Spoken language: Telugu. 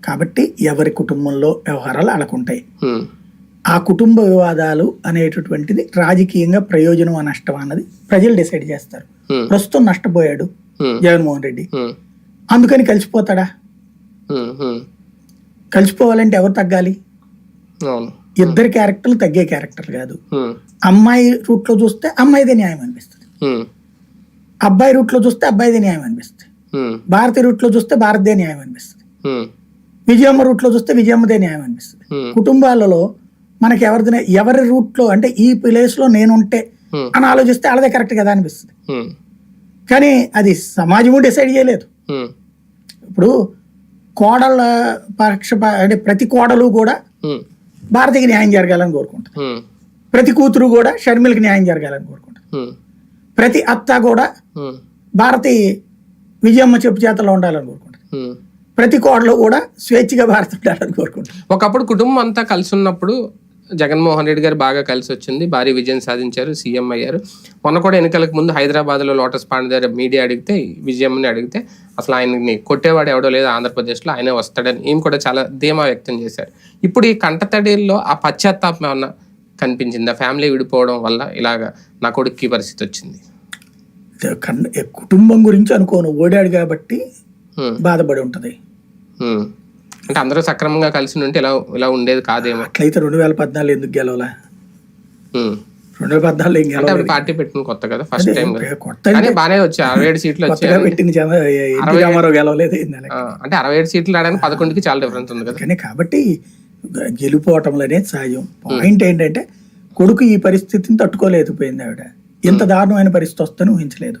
కాబట్టి ఎవరి కుటుంబంలో వ్యవహారాలు అలాగుంటాయి ఉమ్, ఆ కుటుంబ వివాదాలు అనేటటువంటిది రాజకీయంగా ప్రయోజనం నష్టం అన్నది ప్రజలు డిసైడ్ చేస్తారు. ప్రస్తుతం నష్టపోయాడు జగన్మోహన్ రెడ్డి. అందుకని కలిసిపోతాడా. కలిసిపోవాలంటే ఎవరు తగ్గాలి? ఇద్దరు క్యారెక్టర్లు తగ్గే క్యారెక్టర్ కాదు. అమ్మాయి రూట్లో చూస్తే అమ్మాయిదే న్యాయం అనిపిస్తుంది. అబ్బాయి రూట్లో చూస్తే అబ్బాయిదే న్యాయం అనిపిస్తుంది. ఉమ్, భారతి రూట్లో చూస్తే భారత్దే న్యాయం అనిపిస్తుంది. విజయమ్మ రూట్లో చూస్తే విజయమ్మదే న్యాయం అనిపిస్తుంది. కుటుంబాలలో మనకి ఎవరిది ఎవరి రూట్లో అంటే ఈ ప్లేస్లో నేనుంటే ఉమ్, అని ఆలోచిస్తే వాళ్ళదే కరెక్ట్ కదా అనిపిస్తుంది. కానీ అది సమాజము డిసైడ్ చేయలేదు. ఇప్పుడు కోడళ్ళ పక్ష అంటే ప్రతి కోడలు కూడా భారతికి న్యాయం జరగాలని కోరుకుంటుంది. ప్రతి కూతురు కూడా షర్మిలకి న్యాయం జరగాలని కోరుకుంటుంది. ప్రతి అత్త కూడా భారతి విజయమ్మ చెప్పు చేతల్లో ఉండాలని కోరుకుంటుంది. ప్రతి కోడలు కూడా స్వేచ్ఛగా భారత్ ఉండాలని కోరుకుంటుంది ఒకప్పుడు కుటుంబం అంతా కలిసి ఉన్నప్పుడు జగన్మోహన్ రెడ్డి గారు బాగా కలిసి వచ్చింది. భారీ విజయం సాధించారు సీఎం అయ్యారు. మొన్న కూడా ఎన్నికలకు ముందు హైదరాబాద్లో లోటస్ పాండ్ దగ్గర మీడియా అడిగితే విజయమ్మని అడిగితే అసలు ఆయన్ని కొట్టేవాడు ఎవడో లేదు ఆంధ్రప్రదేశ్లో ఆయనే వస్తాడని ఈమె కూడా చాలా ధీమా వ్యక్తం చేశారు. ఇప్పుడు ఈ కంటతడిలో ఆ పశ్చాత్తాపం ఏమన్నా కనిపించిందా? ఫ్యామిలీ విడిపోవడం వల్ల ఇలాగా నా కొడుక్కి పరిస్థితి వచ్చింది. కుటుంబం గురించి అనుకోను ఓడాడు కాబట్టి బాధపడి ఉంటది. అంటే అందరూ సక్రమంగా కలిసి ఉంటే ఇలా ఇలా ఉండేది కాదేమో. అట్లయితే రెండు వేల పద్నాలుగు ఎందుకు గెలవలా. రెండు వేల పద్నాలుగు ఏం అప్పుడు పార్టీ పెట్టిన కొత్త కదా ఫస్ట్ టైం కొత్త కానీ బాగానే వచ్చాయి అరవై ఏడు సీట్లు వచ్చాయి. రామారావు గెలవలేదు అంటే అరవై ఏడు సీట్లు రావడానికి పదకొండుకి చాలా డిఫరెన్స్ ఉంది కదా. కానీ కాబట్టి గెలుపోవటంలో అనేది సహజం పాయింట్ ఏంటంటే కొడుకు ఈ పరిస్థితిని తట్టుకోలేకపోయింది ఆవిడ. ఇంత దారుణమైన పరిస్థితి వస్తుందని ఊహించలేదు.